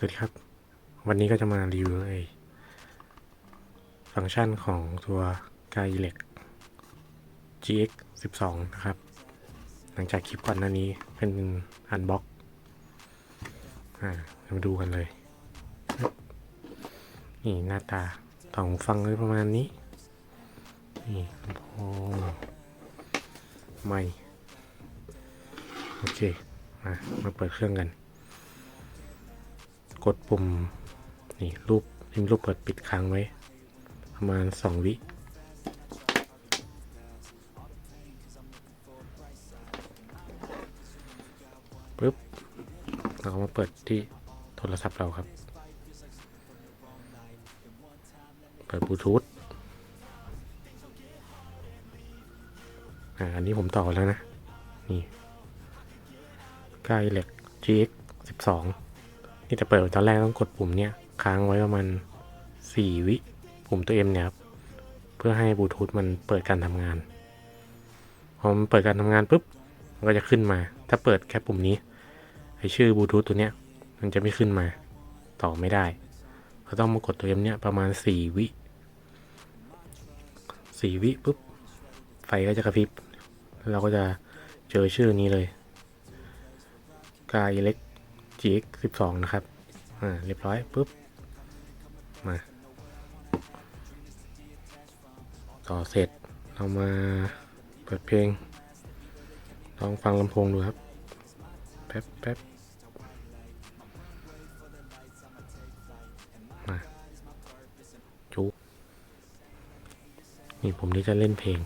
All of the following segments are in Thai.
สวัสดีครับ วันนี้ก็จะมารีวิวไอ้ฟังก์ชันของตัวกายเล็ก GX 12นะครับ หลังจากคลิปก่อนหน้านี้เป็นอันบ็อกอ่ามาดูกันเลย นี่หน้าตาต่องฟังเลยประมาณนี้ นี่ลำโพงไม่ โอเค มา มาเปิดเครื่องกัน กดปุ่มนี่รูปมีรูปเปิดปิดค้างไว้ ประมาณสองวิปึ๊บเราก็มาเปิดที่โทรศัพท์เราครับ เปิดบลูทูธอ่า อันนี้ผมต่อแล้วนะ นี่กายเหล็ก GX 12 นี่จะเปิดตอนแรกต้องกดปุ่มเนี้ยค้างไว้ประมาณสี่วิปุ่มตัว M เนี่ยครับเพื่อให้บลูทูธมันเปิดการทำงาน พอมันเปิดการทำงานปุ๊บมันก็จะขึ้นมา ถ้าเปิดแค่ปุ่มนี้ไอชื่อบลูทูธตัวเนี้ยมันจะไม่ขึ้นมาต่อไม่ได้เราต้องมากดตัว M เนี่ยประมาณสี่วิสี่วิปุ๊บไฟก็จะกระพริบเราก็จะเจอชื่อนี้เลยกายเล็ก GX 12 นะครับ อ่า เรียบร้อย ปุ๊บ มา ต่อเสร็จ เรามาเปิดเพลง ลองฟังลำโพงดูครับ แป๊บแป๊บมาจุกนี่ผมนี่จะเล่นเพลง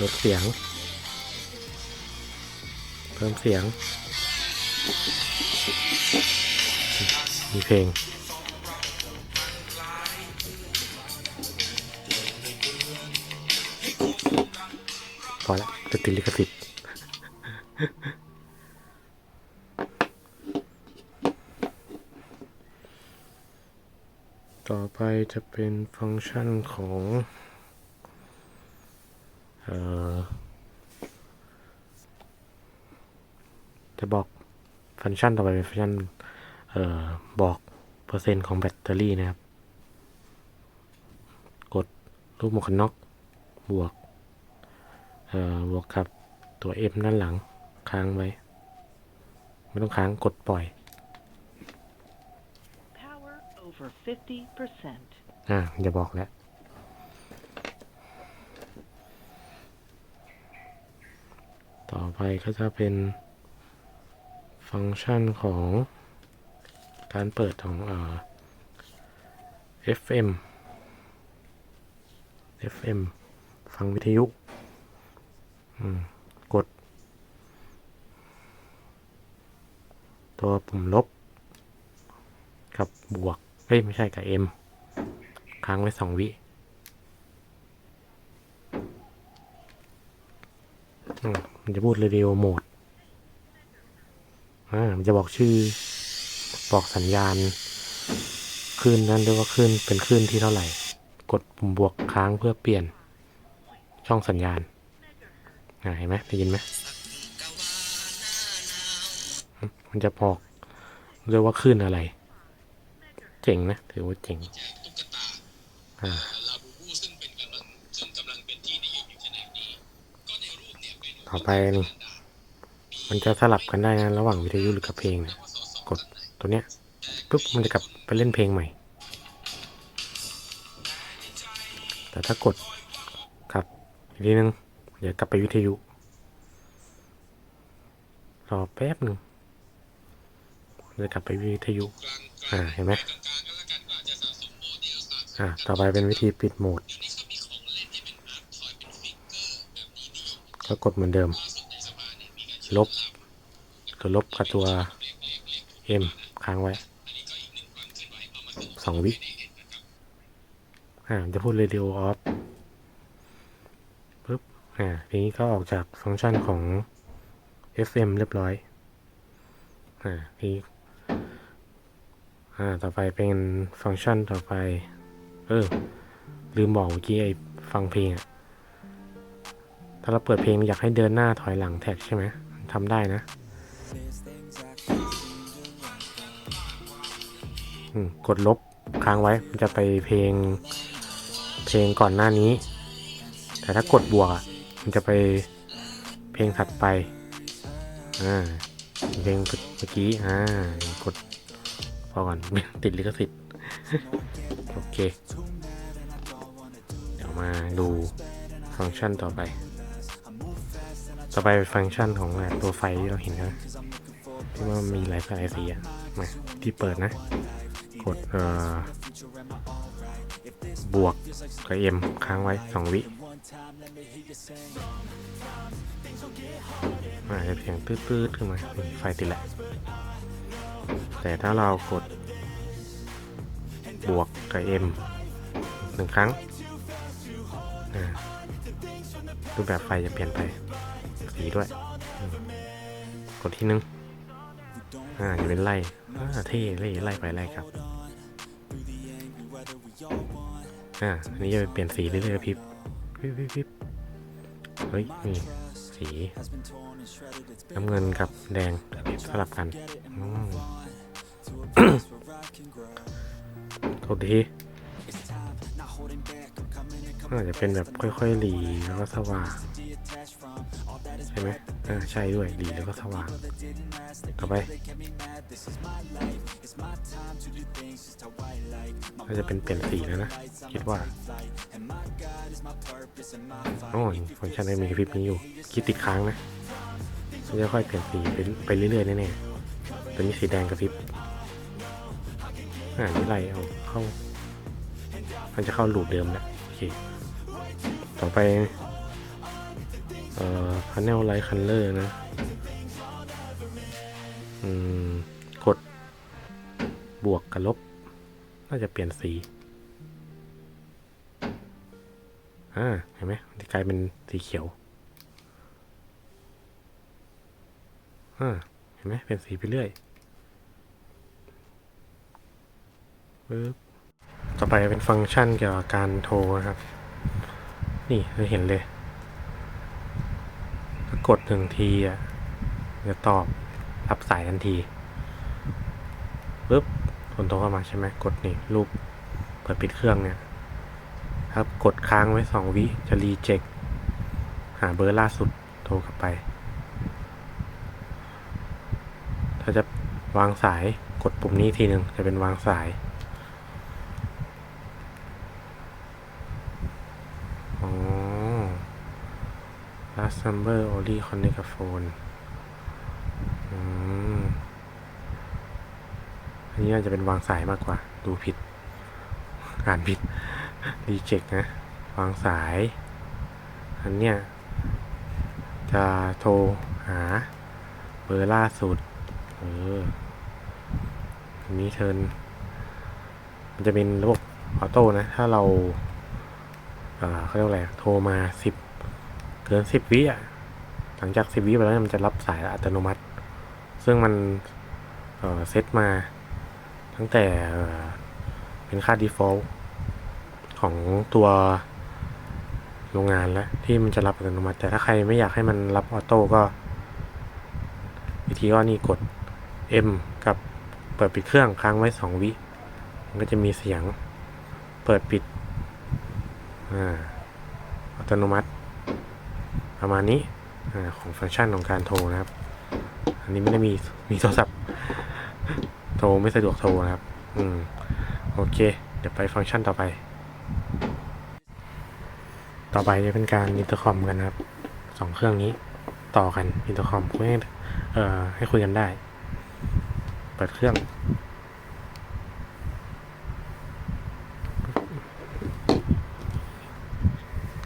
ลดเสียง พิ่มเสียง มีเพลงพอละจะติดลิขสิทธิ์ต่อไปจะเป็นฟังก์ชันของ เอ่อ จะบอกฟังก์ชันต่อไปเป็นฟังก์ชันเอ่อบอกเปอร์เซ็นต์ของแบตเตอรี่นะครับ กดรูปหมวกกันน็อกบวกเอ่อบวกกับตัว M ด้านหลังค้างไว้ ไม่ต้องค้างกดปล่อย Power over 50%. อ่าจะบอกแล้วต่อไปก็จะเป็น ฟังก์ชันของการเปิดของเอ่อ FM FM ฟังวิทยุกด ตัวปุ่มลบ กับบวก เฮ้ย ไม่ใช่กับ M ค้างไว้สองวิมมันจะพูดเรดิโอโหมด อ่ามันจะบอกชื่อ บอกสัญญาณคลื่นนั้นด้วยว่าคลื่นเป็นคลื่นที่เท่าไหร่ กดปุ่มบวกค้างเพื่อเปลี่ยนช่องสัญญาณอ่าเห็นไหมได้ยินไหมอืมมันจะบอกด้วยว่าคลื่นอะไร เจ๋งนะถือว่าเจ๋งอ่าลาบูบูซึ่งเป็นกำลังซึ่งกำลังเป็นที่นิยมอยู่ขณะนี้ก็ในรูปเนี่ยเป็นต่อไปนี่ มันจะสลับกันได้นะระหว่างวิทยุหรือกับเพลงเนี่ยกดตัวเนี้ยปุ๊บมันจะกลับไปเล่นเพลงใหม่ แต่ถ้ากดกลับอีกทีนึงเดี๋ยวกลับไปวิทยุ รอแป๊บหนึ่งเดี๋ยวกลับไปวิทยุ อ่า เห็นไหมอ่า ต่อไปเป็นวิธีปิดโหมดถ้ามีของเล่นที่เป็นอาร์ตทอยเป็นฟิกเกอร์แบบนี้นิยมก็กดเหมือนเดิม ลบตัวลบกับตัว M ค้างไว้สองวิอ่าจะพูด radio off ปุ๊บอ่าทีนี้ก็ออกจากฟังก์ชันของ FM เรียบร้อยอ่าทีอ่าต่อไปเป็นฟังก์ชันต่อไป เออ ลืมบอกเมื่อกี้ไอ้ฟังเพลงอะถ้าเราเปิดเพลงอยากให้เดินหน้าถอยหลังแท็กใช่ไหม ทำได้นะกดลบค้างไว้ มันจะไปเพลง เพลงก่อนหน้านี้ แต่ถ้ากดบวกอะมันจะไปเพลงถัดไปอ่าเพลงเมื่อกี้อ่ากดพอก่อนติดลิขสิทธิ์โอเค เดี๋ยวมาดูฟังก์ชันต่อไป ต่อไปเป็นฟังก์ชันของตัวไฟที่เราเห็นนะที่ว่ามีหลายสายสีอะมาที่เปิดนะ กดเอ่อบวกกับ M ค้างไว้2วิอาจจะเสียงตืดๆขึ้นมามีไฟติดแหละ แต่ถ้าเรากด บวกกับ M หนึ่งครั้งรูปแบบไฟจะเปลี่ยนไป สีด้วย กดที่หนึ่งอ่าจะเป็นไล่อ่าเท่ไล่ไล่ไปไล่ครับ อ่าอันนี้จะเปลี่ยนสีเรื่อยๆพิบพิบพิบพิบเฮ้ยนี่สีน้ำเงินกับแดงสลับกันกดทีอาจจะเป็นแบบค่อยๆหลีแล้วก็สว่าง ไหมอ่าใช่ด้วยหลีแล้วก็สว่างต่อไปน่าจะเป็นเปลี่ยนสีแล้วนะ คิดว่า โอ้ยฟังก์ชันนี้มีกระพริบนี้อยู่ คิดติดค้างนะมันจะค่อยเปลี่ยนสีไปไปเรื่อยๆแน่ๆตัวนี้สีแดงกระพริบอ่านี่ไล่เอาเข้า มันจะเข้าหลูปเดิมแล้วโอเค ต่อไป เอ่อ panel light color นะอืมกด บวกกับลบ น่าจะเปลี่ยนสีอ่าเห็นไหมมันจะกลายเป็นสีเขียวอ่าเห็นไหมเป็นสีไปเรื่อยปึ๊บต่อไปเป็นฟังก์ชันเกี่ยวกับการโทรนะครับ นี่เราเห็นเลย กดหนึ่งทีอะจะตอบรับสายทันทีปึ๊บคนโทรเข้ามาใช่ไหมกดนี่รูปเปิดปิดเครื่องเนี่ย ครับกดค้างไว้สองวิจะรีเจ็คหาเบอร์ล่าสุดโทรกลับไป ถ้าจะวางสายกดปุ่มนี้ทีหนึ่งจะเป็นวางสาย อ๋อ last number only connect กับ phone อืมอันนี้น่าจะเป็นวางสายมากกว่า ดูผิด อ่านผิด reject นะ วางสาย อันเนี้ย จะโทรหา เบอร์ล่าสุด เอออันนี้เทินมันจะเป็นระบบออโต้นะ ถ้าเราอ่าเขาเรียกว่าอะไร โทรมาสิบ เกินสิบวิอะหลังจากสิบวิไปแล้วมันจะรับสายอัตโนมัติ ซึ่งมันเซตมาตั้งแต่เป็นค่า default ของตัวโรงงานแล้วที่มันจะรับอัตโนมัติ แต่ถ้าใครไม่อยากให้มันรับออโต้ก็ วิธีก็นี่กด M กับเปิดปิดเครื่องค้างไว้สองวิ มันก็จะมีเสียงเปิดปิด อ่า อัตโนมัติ ประมาณนี้อของฟังก์ชันของการโทรนะครับ อันนี้ไม่ได้มีมีโทรศัพท์ โทรไม่สะดวกโทรนะครับ อืมโอเค เดี๋ยวไปฟังก์ชันต่อไป ต่อไปจะเป็นการอินเตอร์คอมกันนะครับสองเครื่องนี้ต่อกันอินเตอร์คอมเพื่อให้เอ่อให้คุยกันได้ เปิดเครื่อง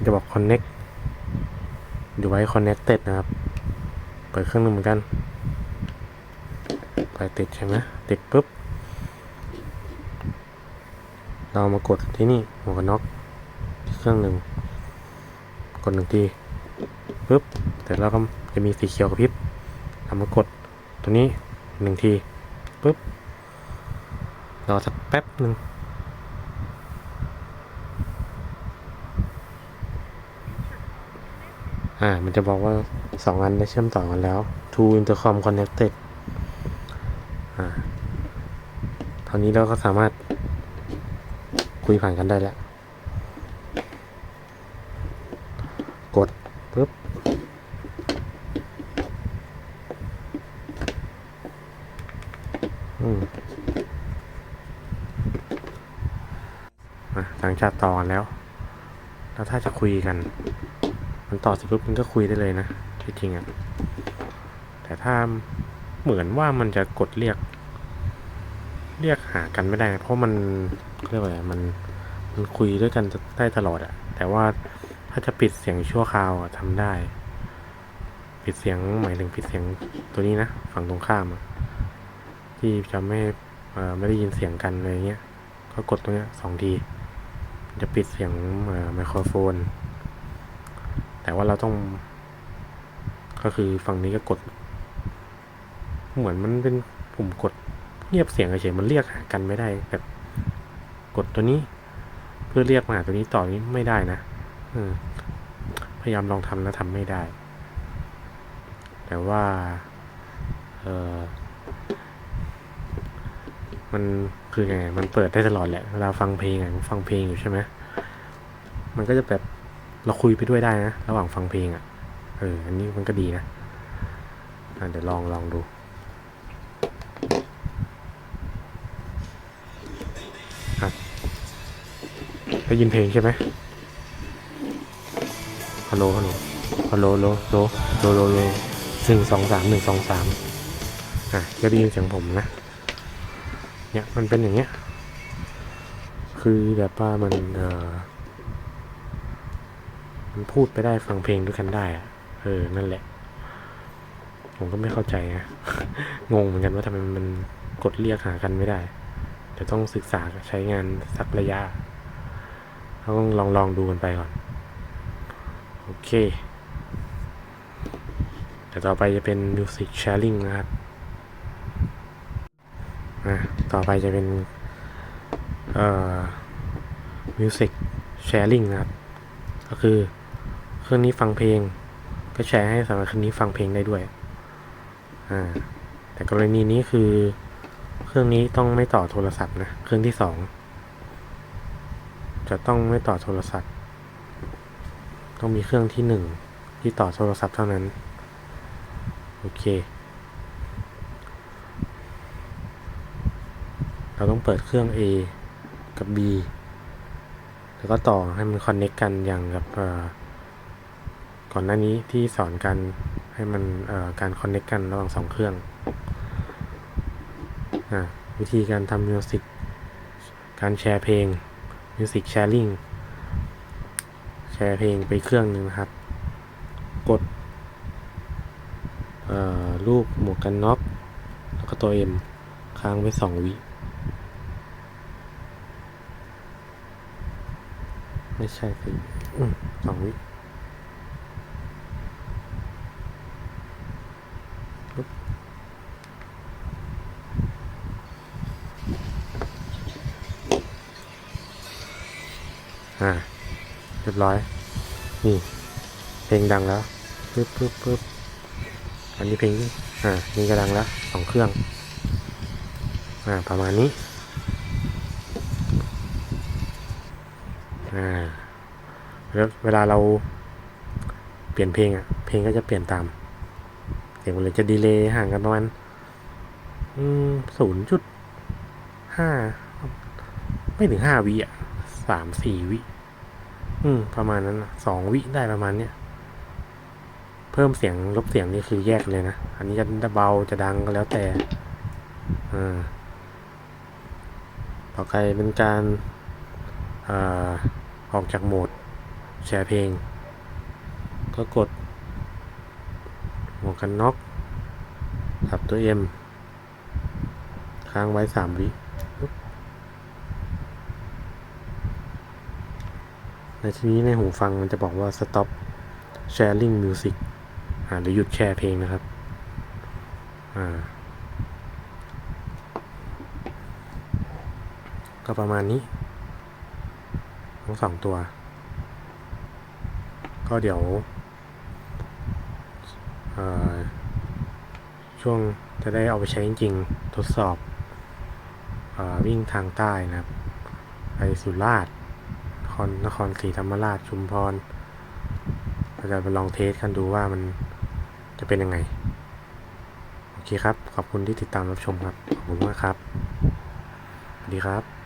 จะบอก connect ดูไว้ connected นะครับ เปิดเครื่องหนึงเหมือนกันไปติดใช่ไหมติดปุ๊บ เรามากดที่นี่หมวกกันน็อกที่เครื่องหนึ่ง กดหนึ่งทีปุ๊บแต่เราก็จะมีสีเขียวกระพริบเรามากดตัวนี้หนึ่งทีปุ๊บรอสักแป๊บหนึ่ง อ่า มันจะบอกว่าสองอันได้เชื่อมต่อกันแล้ว two intercom connected อ่าตอนนี้เราก็สามารถคุยผ่านกันได้แล้ว กดปุ๊บ อืมอะหลังจากต่อกันแล้ว แล้วถ้าจะคุยกัน มันต่อเสร็จปุ๊บมันก็คุยได้เลยนะที่จริงอะแต่ถ้าเหมือนว่ามันจะกดเรียก เรียกหากันไม่ได้ เพราะมันเรียกว่าอะไรมันมันคุยด้วยกันได้ตลอดอะแต่ว่าถ้าจะปิดเสียงชั่วคราวอะทำได้ ปิดเสียงหมายถึงปิดเสียงตัวนี้นะฝั่งตรงข้ามอะที่จะไม่ไม่ได้ยินเสียงกันอะไรเงี้ย ก็กดตรงเนี้ยสองที จะปิดเสียงไมโครโฟน แต่ว่าเราต้อง ก็คือฝั่งนี้ก็กด เหมือนมันเป็นปุ่มกดเงียบเสียงเฉยมันเรียกหากันไม่ได้แบบกดตัวนี้ เพื่อเรียกมาหาตัวนี้ต่อนี้ไม่ได้นะพยายามลองทำแล้วทำไม่ได้ แต่ว่าเออมันคือไง มันเปิดได้ตลอดแหละ เวลาฟังเพลงอะฟังเพลงอยู่ใช่ไหม มันก็จะแบบ เราคุยไปด้วยได้นะ ระหว่างฟังเพลงอะ่ะ เออ อันนี้มันก็ดีนะอะเดี๋ยวลองลองดูอะได้ยินเพลงใช่ไหมฮัลโหล ฮัลโหล ฮัลโหลโลโลโลโลโลหนึ่งสองสามหนึ่งสองสามอะก็ได้ยินเสียงผมนะ เนี่ย มันเป็นอย่างเงี้ย คือแบบว่ามัน เออมัน พูดไปได้ฟังเพลงด้วยกันได้อะเออ นั่นแหละ ผมก็ไม่เข้าใจนะ งงเหมือนกันว่าทำไมมันกดเรียกหากันไม่ได้แต่ต้องศึกษาใช้งานสักระยะต้องลองลองดูกันไปก่อน โอเคแต่ต่อไปจะเป็น Music Sharing นะครับอะต่อไปจะเป็น เอ่อ Music Sharing นะครับ ก็คือ เครื่องนี้ฟังเพลง ก็แชร์ให้สำหรับเครื่องนี้ฟังเพลงได้ด้วย อ่า แต่กรณีนี้คือ เครื่องนี้ต้องไม่ต่อโทรศัพท์นะ เครื่องที่สองจะต้องไม่ต่อโทรศัพท์ ต้องมีเครื่องที่หนึ่งที่ต่อโทรศัพท์เท่านั้น โอเค เราต้องเปิดเครื่อง A กับ B แล้วก็ต่อให้มันคอนเน็กกันอย่างกับอ่อ ก่อนหน้านี้ที่สอนกันให้มันการคอนเน็กกันระหว่างสองเครื่องอวิธีการทำมิวสิกการแชร์เพลงมิวสิกแชร์ลิงแชร์เพลงไปเครื่องหนึ่งนะครับ กดรูปหมวกกันน็อกแล้วก็ตัว M ค้างไว้สองวิไม่ใช่สิสองวิ ปึ๊บอ่าเรียบร้อย นี่ เพลงดังแล้วปึ๊บปึ๊บปึ๊บอันนี้เพลงที่อ่านี่ก็ดังแล้วสองเครื่อง อ่า ประมาณนี้ อ่าแล้วเวลาเราเปลี่ยนเพลงอะ เพลงก็จะเปลี่ยนตาม เสียงมันเลยจะดีเลย์ห่างกันประมาณศูนย์จุดห้าไม่ถึงห้าวิอะสามสี่วิ อืม ประมาณนั้นสองวิได้ประมาณเนี้ยเพิ่มเสียงลบเสียงนี่คือแยกเลยนะ อันนี้จะเบาจะดังก็แล้วแต่ อ่า ต่อไปเป็นการอ่าออกจากโหมดแชร์เพลง ก็กด หมวกกันน็อกทับตัว M ค้างไว้สามวิในทีนี้ในหูฟังมันจะบอกว่า stop sharing music อ่าหรือหยุดแชร์เพลงนะครับ อ่า ก็ประมาณนี้ ทั้งสองตัว ก็เดี๋ยว ช่วงจะได้เอาไปใช้จริงๆทดสอบอวิ่งทางใต้นะครับ ไปสุราษฎร์นครนครศรีธรรมราชชุมพรเราจะไปลองเทสกันดูว่ามันจะเป็นยังไง โอเคครับ ขอบคุณที่ติดตามรับชมครับ ขอบคุณมากครับ สวัสดีครับ